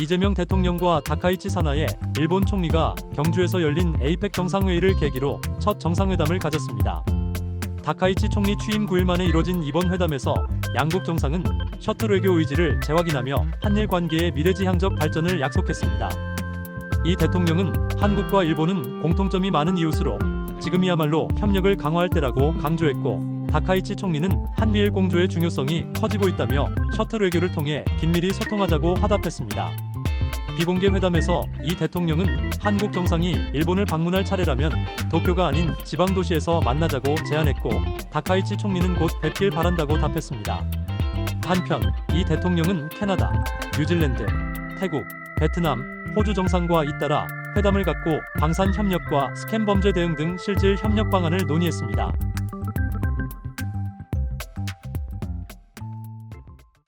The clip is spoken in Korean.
이재명 대통령과 다카이치 사나의 일본 총리가 경주에서 열린 에이펙 정상회의를 계기로 첫 정상회담을 가졌습니다. 다카이치 총리 취임 9일 만에 이뤄진 이번 회담에서 양국 정상은 셔틀 외교 의지를 재확인하며 한일 관계의 미래지향적 발전을 약속했습니다. 이 대통령은 한국과 일본은 공통점이 많은 이웃으로 지금이야말로 협력을 강화할 때라고 강조했고 다카이치 총리는 한미일 공조의 중요성이 커지고 있다며 셔틀 외교를 통해 긴밀히 소통하자고 화답했습니다. 비공개 회담에서 이 대통령은 한국 정상이 일본을 방문할 차례라면 도쿄가 아닌 지방 도시에서 만나자고 제안했고 다카이치 총리는 곧 뵙길 바란다고 답했습니다. 한편 이 대통령은 캐나다, 뉴질랜드, 태국, 베트남, 호주 정상과 잇따라 회담을 갖고 방산 협력과 스캔 범죄 대응 등 실질 협력 방안을 논의했습니다.